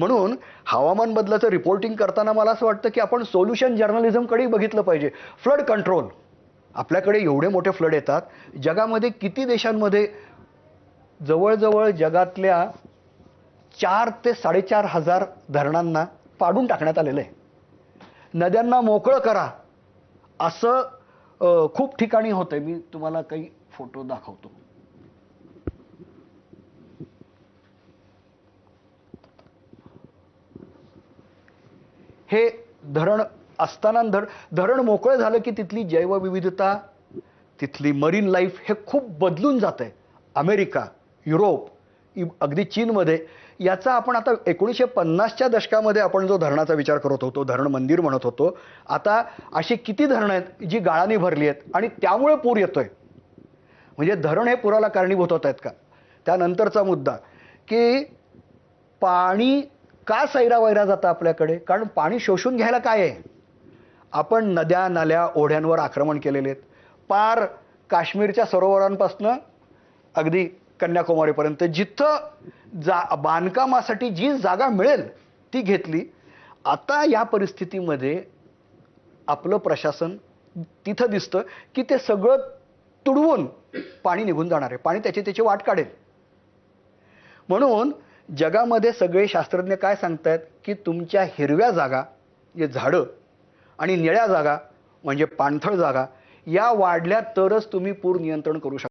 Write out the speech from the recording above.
म्हणून हवामान बदलाचं रिपोर्टिंग करताना मला असं वाटतं की आपण सोल्युशन जर्नलिझमकडे बघितलं पाहिजे. फ्लड कंट्रोल आपल्याकडे एवढे मोठे फ्लड येतात. जगामध्ये किती देशांमध्ये जवळजवळ जगातल्या चार ते साडेचार हजार धरणांना पाडून टाकण्यात आलेलं आहे. नद्यांना मोकळं करा. असं खूप ठिकाणी होतं मी तुम्हाला काही फोटो दाखवतो. हे धरण असताना धर धरण मोकळं झालं की तिथली जैवविविधता तिथली मरीन लाईफ हे खूप बदलून जात आहे अमेरिका युरोप इ- अगदी चीनमध्ये. याचा आपण आता एकोणीसशे पन्नासच्या दशकामध्ये आपण जो धरणाचा विचार करत होतो धरण मंदिर म्हणत होतो आता अशी किती धरणं आहेत जी गाळाने भरली आहेत आणि त्यामुळे पूर येतोय. म्हणजे धरण हे पुराला कारणीभूत होत आहेत का? त्यानंतरचा मुद्दा की पाणी का सैरा वैरा जातं आपल्याकडे? कारण पाणी शोषून घ्यायला काय आहे? आपण नद्या नाल्या ओढ्यांवर आक्रमण केलेले आहेत. पार काश्मीरच्या सरोवरांपासनं अगदी कन्याकुमारीपर्यंत जिथं जा बांधकामासाठी जी जागा मिळेल ती घेतली. आता या परिस्थितीमध्ये आपलं प्रशासन तिथं दिसतं की ते सगळं तुडवून पाणी निघून जाणार आहे. पाणी त्याची त्याची वाट काढेल. म्हणून जगामध्ये सगळे शास्त्रज्ञ काय सांगतायत? की तुमच्या हिरव्या जागा जे झाडं आणि निळ्या जागा म्हणजे पाणथळ जागा या वाढल्या तरच तुम्ही पूर नियंत्रण करू शकता.